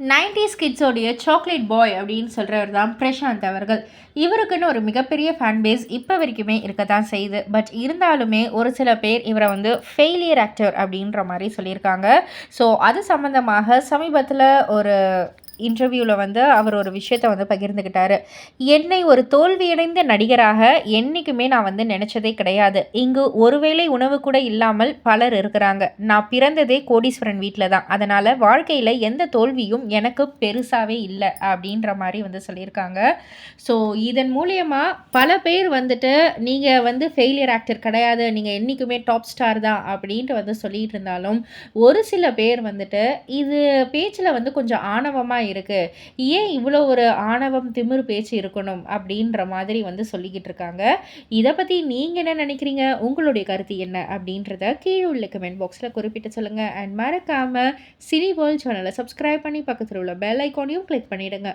Nineties கிட்ஸோடைய chocolate boy அப்படின்னு சொல்கிறவர் தான் பிரசாந்த் அவர்கள். இவருக்குன்னு ஒரு மிகப்பெரிய ஃபேன் பேஸ் இப்போ வரைக்குமே இருக்க தான் செய்யுது. பட் இருந்தாலுமே ஒரு சில பேர் இவரை வந்து ஃபெயிலியர் ஆக்டர் அப்படின்ற மாதிரி சொல்லியிருக்காங்க. ஸோ அது சம்மந்தமாக சமீபத்தில் ஒரு இன்டர்வியூவில் வந்து அவர் ஒரு விஷயத்தை வந்து பகிர்ந்துக்கிட்டாரு என்னை ஒரு தோல்வியடைந்த நடிகராக என்றைக்குமே நான் வந்து நினச்சதே கிடையாது. இங்கு ஒருவேளை உணவு கூட இல்லாமல் பலர் இருக்கிறாங்க. நான் பிறந்ததே கோடீஸ்வரன் வீட்டில் தான். அதனால் வாழ்க்கையில் எந்த தோல்வியும் எனக்கு பெருசாகவே இல்லை அப்படின்ற மாதிரி வந்து சொல்லியிருக்காங்க. ஸோ இதன் மூலியமாக பல பேர் வந்துட்டு நீங்கள் வந்து ஃபெயிலியர் ஆக்டர் கிடையாது. நீங்கள் என்றைக்குமே டாப் ஸ்டார் தான் அப்படின்ட்டு வந்து சொல்லிகிட்டு இருந்தாலும் ஒரு சில பேர் வந்துட்டு இது பேச்சில் வந்து கொஞ்சம் ஆணவமாக இருக்குது ஏன் இவ்வளோ ஒரு ஆணவம் திமிர் பேச்சு இருக்கணும் அப்படின்ற மாதிரி வந்து சொல்லிக்கிட்டு இருக்காங்க. இதை பற்றி நீங்கள் என்ன நினைக்கிறீங்க? உங்களுடைய கருத்து என்ன? அப்படின்றத கீழே உள்ள கமெண்ட் பாக்ஸில் குறிப்பிட்டு சொல்லுங்கள் அண்ட் மறக்காமல் சினி வேர்ல்ட் சேனலை சப்ஸ்கிரைப் பண்ணி பக்கத்தில் உள்ள பெல் ஐக்கானையும் கிளிக் பண்ணிவிடுங்க